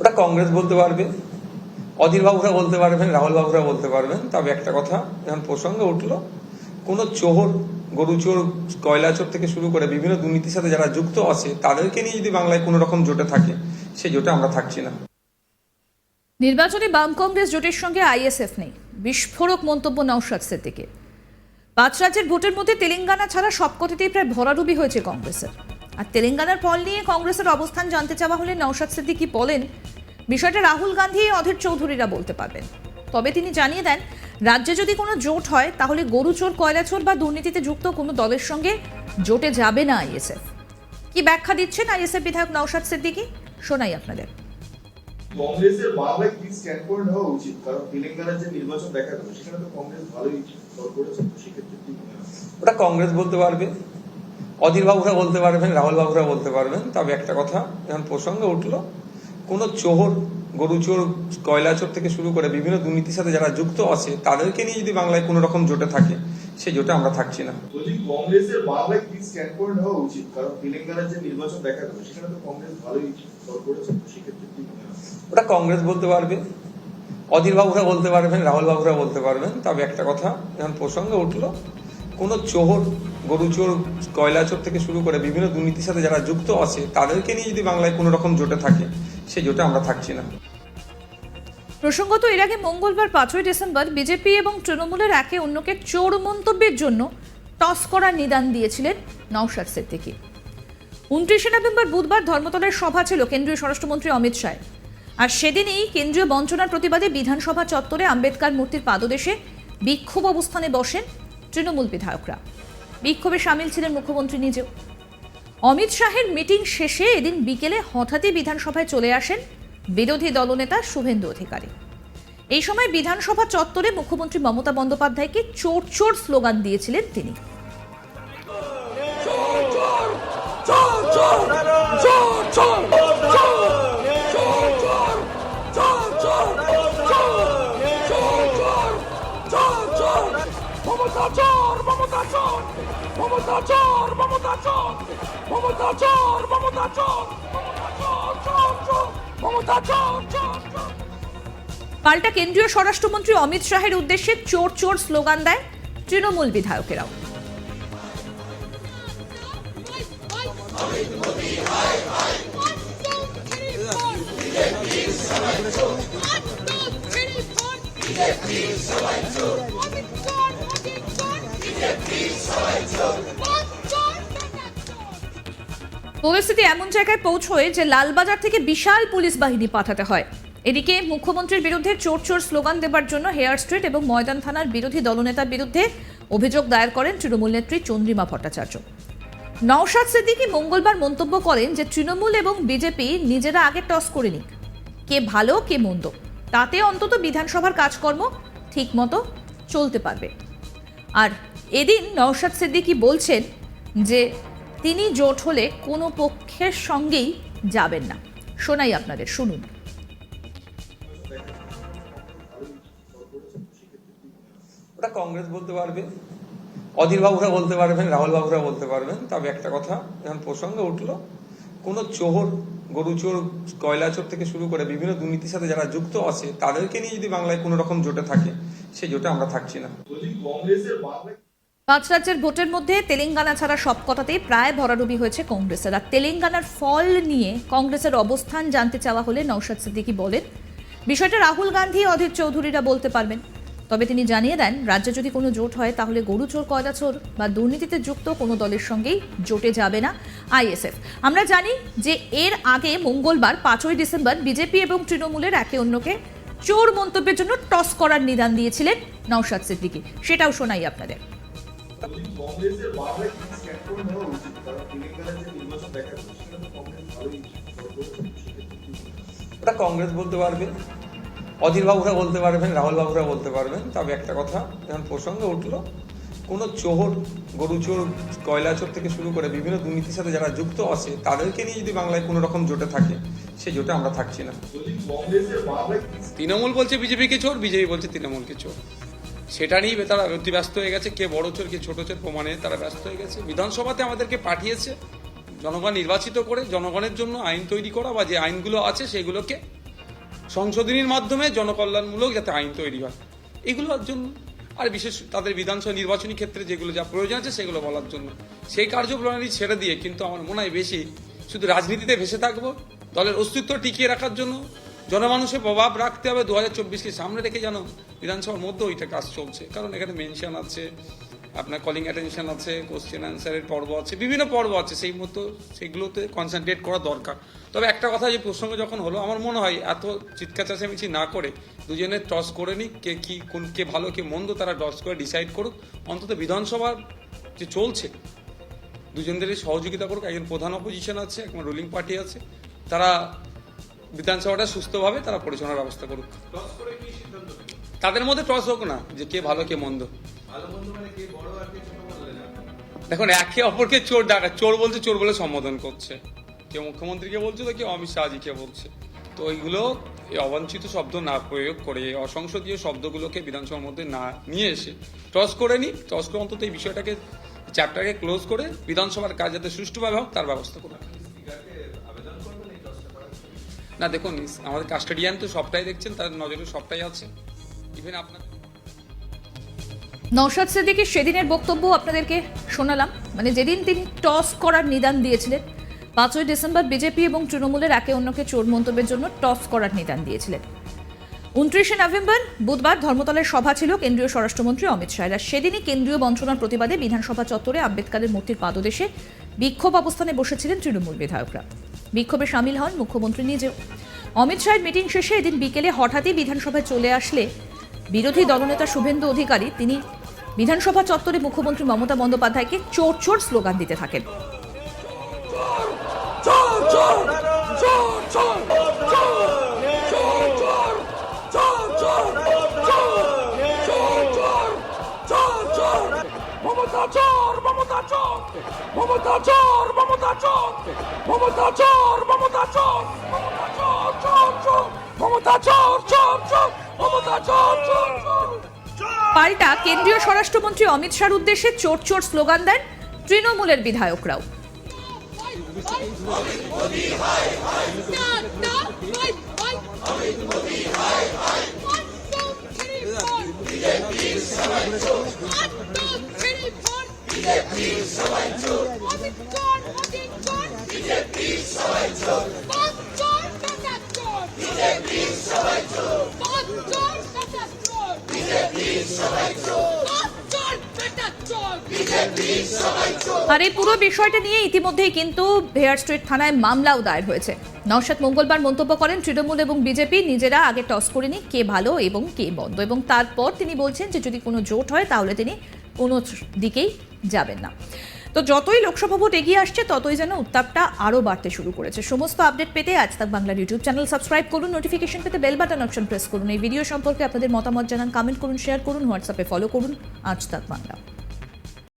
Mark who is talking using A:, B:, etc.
A: ওটা কংগ্রেস বলতে পারবে। অধীর বাবুরা বলতে পারবেন রাহুল বাবুরা বলতে পারবেন। তবে একটা কথা যখন প্রসঙ্গে উঠল কোনো চোর গরু চোর কয়লা চোর থেকে শুরু করে বিভিন্ন দুর্নীতির সাথে যারা যুক্ত আছে তাদেরকে নিয়ে যদি বাংলায় কোনো রকম জোটে থাকে সেই জোটে আমরা থাকছি না।
B: নির্বাচনে বাম কংগ্রেস জোটের সঙ্গে আইএসএফ নেই। বিস্ফোরক মন্তব্য নওশাদ সিদ্দিকের। পাঁচ রাজ্যের ভোটের মধ্যে তেলেঙ্গানা ছাড়া সবকটিতেই প্রায় ভরাডুবি হয়েছে কংগ্রেসের। আর তেলেঙ্গানার ফল নিয়ে কংগ্রেসের অবস্থান জানতে চাওয়া হলে নওশাদ সিদ্দিকি বলেন বিষয়টা রাহুল গান্ধী অধীর চৌধুরীরা বলতে পারবেন। তবে তিনি জানিয়ে দেন রাজ্যে যদি কোনো জোট হয় তাহলে গরু চোর কয়লা চোর বা দুর্নীতিতে যুক্ত কোনো দলের সঙ্গে জোটে যাবে না আইএসএফ। কি ব্যাখ্যা দিচ্ছেন আইএসএফ বিধায়ক নওশাদ সিদ্দিকি? শোনাই আপনাদের।
C: কংগ্রেসের বাংলায় কি স্ট্যান্ড পয়েন্ট হওয়া উচিত? কারণ তেলেঙ্গানার যে নির্বাচন দেখা গেল সেখানে তো কংগ্রেস ভালোই দল করেছে তো সেক্ষেত্রে
A: ওটা কংগ্রেস বলতে পারবে। অধীর বাবুরা বলতে পারবেন রাহুল বাবুরা বলতে পারবেন। তবে একটা কথা যখন প্রসঙ্গে উঠল কোনো চোর গরু চোর কয়লা চোর থেকে শুরু করে বিভিন্ন দুর্নীতির সাথে যারা যুক্ত আছে তাদেরকে নিয়ে যদি বাংলায় কোনো রকম জোটে থাকে সেই জোটে আমরা থাকছি না।
C: বলছি কংগ্রেসের বাংলায় কি হওয়া উচিত? কারণ তেলেঙ্গানার যে নির্বাচন দেখা গেল সেখানে তো কংগ্রেস ভালোই দল করেছে সেক্ষেত্রে কি
A: ওটা কংগ্রেস বলতে পারবে অধীর বাবুরা বলতে পারবেন রাহুল বাবুরা বলতে পারবেন। তবে একটা কথা যখন প্রসঙ্গে উঠল কোনো চোর, গরু চোর, কয়লা চোর থেকে শুরু করে বিভিন্ন দুর্নীতির সাথে যারা যুক্ত আছে, তাদেরকে নিয়ে যদি বাংলায় কোনো রকম জোটে থাকে, সেই জোটে আমরা থাকছি না।
B: প্রসঙ্গত, এর আগে মঙ্গলবার পাঁচই ডিসেম্বর বিজেপি এবং তৃণমূলের একে অন্যকে চোর মন্তব্যের জন্য টস করার নিদান দিয়েছিলেন নওশাদ সিদ্দিকী। উনত্রিশে নভেম্বর বুধবার ধর্মতলার সভা ছিল কেন্দ্রীয় স্বরাষ্ট্রমন্ত্রী অমিত শাহ। আর সেদিনই কেন্দ্রীয় বঞ্চনার প্রতিবাদে বিধানসভা চত্বরে আম্বেদকর মূর্তির পাদদেশে বিক্ষোভ অবস্থানে বসেন তৃণমূল বিধায়করা। বিক্ষোভে সামিল ছিলেন মুখ্যমন্ত্রী নিজেও। অমিত শাহের মিটিং শেষে এদিন বিকেলে হঠাৎই বিধানসভায় চলে আসেন বিরোধী দলনেতা শুভেন্দু অধিকারী। এই সময় বিধানসভা চত্বরে মুখ্যমন্ত্রী মমতা বন্দ্যোপাধ্যায়কে চোর চোর স্লোগান দিয়েছিলেন তিনি।
D: মমতা চোর মমতা চোর মমতা চোর মমতা চোর মমতা চোর মমতা চোর মমতা চোর চোর চোর মমতা চোর চোর চোর।
B: পাল্টা কেন্দ্রীয় স্বরাষ্ট্রমন্ত্রী অমিত শাহের উদ্দেশ্যে চোর চোর স্লোগান দেয় তৃণমূল বিধায়কেরাও। পরিস্থিতি এমন জায়গায় পৌঁছয় যে লালবাজার থেকে বিশাল পুলিশ বাহিনী পাঠাতে হয়। এদিকে মুখ্যমন্ত্রীর বিরুদ্ধে চোর চোর স্লোগান দেবার জন্য হেয়ার স্ট্রিট এবং ময়দান থানার বিরোধী দলনেতার বিরুদ্ধে অভিযোগ দায়ের করেন তৃণমূল নেত্রী চন্দ্রিমা ভট্টাচার্য। নওশাদ সিদ্দিকী মঙ্গলবার মন্তব্য করেন যে তৃণমূল এবং বিজেপি নিজেরা আগে টস করে নিক। কে ভালো, কে মন্দ। তাতে অন্তত বিধানসভার কাজকর্ম ঠিকমতো চলতে পারবে। আর এদিন নওশাদ সিদ্দিকী বলছেন যে তিনি জোট হলে কোনো পক্ষের সঙ্গেই যাবেন না। শোনাই আপনাদের শুনুন।
A: ওটা কংগ্রেস বলতে পারবে অধীর বাবুরা বলতে পারবেন রাহুল বাবুরা বলতে পারবেন তবে একটা কথা যখন প্রসঙ্গে উঠল কোনো চোর গরু চোর কয়লা চোর থেকে শুরু করে বিভিন্ন দুর্নীতির সাথে যারা যুক্ত আছে তাদেরকে নিয়ে যদি বাংলায় কোনো রকম জোটে থাকে সেই জোটে আমরা থাকছি না।
C: কংগ্রেসের
B: পাঁচ রাজ্যের ভোটের মধ্যে তেলেঙ্গানা ছাড়া সবকটাতেই প্রায় ভরাডুবি হয়েছে কংগ্রেসের। আর তেলেঙ্গানার ফল নিয়ে কংগ্রেসের অবস্থান জানতে চাওয়া হলে নওশাদ সিদ্দিকী বলেন, বিষয়টা রাহুল গান্ধী, অধীর চৌধুরীরা বলতে পারবেন। তবে তিনি জানিয়ে দেন, রাজ্যে যদি কোনো জোট হয় তাহলে গরু চোর, কয়লা চোর বা দুর্নীতিতে যুক্ত কোনো দলের সঙ্গেই জোটে যাবে না আইএসএফ। আমরা জানি যে এর আগে মঙ্গলবার পাঁচই ডিসেম্বর বিজেপি এবং তৃণমূলের একে অন্যকে চোর মন্তব্যের জন্য টস করার নিদান দিয়েছিলেন নওশাদ সিদ্দিকী। সেটাও শোনাই আপনাদের।
C: কংগ্রেস
A: ওটা কংগ্রেস বলতে পারবে, অধীর বাবুরা বলতে পারবেন, রাহুল বাবুরা বলতে পারবেন, তবে একটা কথা, যখন প্রসঙ্গে উঠল, কোনো চোর, গরু চোর, কয়লা চোর থেকে শুরু করে বিভিন্ন দুর্নীতির সাথে যারা যুক্ত আছে, তাদেরকে নিয়ে যদি বাংলায় কোনো রকম জোটে থাকে সেই জোটে আমরা থাকছি না।
E: তৃণমূল বলছে বিজেপিকে চোর, বিজেপি বলছে তৃণমূলকে চোর। সেটা নিয়েই তারা ব্যস্ত হয়ে গেছে। কে বড় চোর, কে ছোট চোর প্রমাণে তারা ব্যস্ত হয়ে গেছে। বিধানসভাতে আমাদেরকে পাঠিয়েছে।
A: জনগণ নির্বাচিত করে জনগণের জন্য আইন তৈরি করা বা যে আইনগুলো আছে সেগুলোকে সংশোধনীর মাধ্যমে জনকল্যাণমূলক যাতে আইন তৈরি হয়। এগুলোর জন্য। আর বিশেষ তাদের বিধানসভা নির্বাচনী ক্ষেত্রে যেগুলো যা প্রয়োজন আছে সেগুলো বলার জন্য। সেই কার্যপ্রণালী ছেড়ে দিয়ে কিন্তু আমার মনে হয় বেশি শুধু রাজনীতিতে ভেসে থাকব, দলের অস্তিত্ব টিকিয়ে রাখার জন্য জনমানুষের প্রভাব রাখতে হবে দু হাজার চব্বিশকে সামনে রেখে যেন বিধানসভার মধ্যে ওইটা কাজ চলছে। কারণ এখানে মেনশন আছে, আপনার কলিং অ্যাটেনশন আছে কোশ্চেন অ্যান্সারের পর্ব আছে, বিভিন্ন পর্ব আছে, সেই মতো সেগুলোতে কনসেন্ট্রেট করা দরকার। তবে একটা কথা যে প্রসঙ্গ যখন হলো, আমার মনে হয় এত চিৎকার চেঁচামেচি না করে দুজনে টস করে নিক, কে কি, কোন, কে ভালো, কে মন্দ, তারা টস করে ডিসাইড করুক। অন্তত বিধানসভার যে চলছে, দুজনদেরই সহযোগিতা করুক। একজন প্রধান অপোজিশন আছে, একজন রুলিং পার্টি আছে, তারা বিধানসভাটা সুস্থভাবে তারা পরিচালনার ব্যবস্থা করুক। তাদের মধ্যে টস হোক না, যে কে ভালো, কে মন্দ। দেখুন, একে অপরকে চোর ডাকা, চোর বলছে চোর বলে সম্বোধন করছে। কেউ মুখ্যমন্ত্রীকে বলছে তো কেউ অমিত শাহজিকে বলছে। তো এইগুলো এই অবাঞ্ছিত শব্দ না প্রয়োগ করে অসংসদীয় শব্দগুলোকে বিধানসভার মধ্যে না নিয়ে এসে টস করে নি টস করে অন্তত এই বিষয়টাকে চ্যাপ্টারকে ক্লোজ করে বিধানসভার কাজ যাতে সুষ্ঠুভাবে হোক, তার ব্যবস্থা করুন না, দেখুন, আমাদের কাস্টাডিয়ান তো সবটাই দেখছেন, তার নজরে সবটাই আছে। ইভেন আপনার
B: নওশাদ সিদ্দিকীর সেদিনের বক্তব্য আপনাদেরকে শোনালাম। মানে যেদিন তিনি টস করার নিদান দিয়েছিলেন, পাঁচই ডিসেম্বর বিজেপি এবং তৃণমূলের একে অন্যকে চোর মন্তব্যের জন্য টস করার নিদান দিয়েছিলেন। উনত্রিশে নভেম্বর বুধবার ধর্মতলের সভা ছিল কেন্দ্রীয় স্বরাষ্ট্রমন্ত্রী অমিত শাহের আর সেদিনই কেন্দ্রীয় বঞ্চনার প্রতিবাদে বিধানসভা চত্বরে আম্বেদকরের মূর্তির পাদদেশে বিক্ষোভ অবস্থানে বসেছিলেন তৃণমূল বিধায়করা। বিক্ষোভে সামিল হন মুখ্যমন্ত্রী নিজেও অমিত শাহের মিটিং শেষে এদিন বিকেলে হঠাৎই বিধানসভায় চলে আসলে বিরোধী দলনেতা শুভেন্দু অধিকারী তিনি বিধানসভা চত্বরে মুখ্যমন্ত্রী মমতা বন্দ্যোপাধ্যায়কে চোর চোর স্লোগান দিতে থাকেন
D: চোর চোর চোর চোর চোর চোর চোর চোর চোর চোর চোর মমতা চোর মমতা চোর মমতা চোর মমতা চোর মমতা চোর মমতা চোর মমতা চোর চোর চোর মমতা চোর চোর চোর মমতা চোর চোর চোর।
B: পাল্টা কেন্দ্রীয় স্বরাষ্ট্রমন্ত্রী অমিত শাহর উদ্দেশ্যে চোর চোর স্লোগান দেন তৃণমূলের বিধায়করাও। আর এই পুরো বিষয়টা নিয়ে ইতিমধ্যেই কিন্তু হেয়ার স্ট্রিট থানায় মামলাও দায়ের হয়েছে। নওশাদ মঙ্গলবার মন্তব্য করেন, তৃণমূল এবং বিজেপি নিজেরা আগে টস করে নি কে ভালো এবং কে বন্ধ এবং তারপর তিনি বলছেন যে, যদি কোনো জোট হয়, তাহলে তিনি কোনো দিকেই যাবেন না। তো যতই লোকসভা ভোট এগিয়ে আসছে, ততই যেন উত্তাপটা আরও বাড়তে শুরু করেছে। সমস্ত আপডেট পেতে আজ তাক বাংলার ইউটিউব চ্যানেল সাবস্ক্রাইব করুন নোটিফিকেশন পেতে বেল বাটন অপশন প্রেস করুন। এই ভিডিও সম্পর্কে আপনাদের মতামত জানান কমেন্ট করুন শেয়ার করুন হোয়াটসঅ্যাপে ফলো করুন। আজ তাক বাংলা।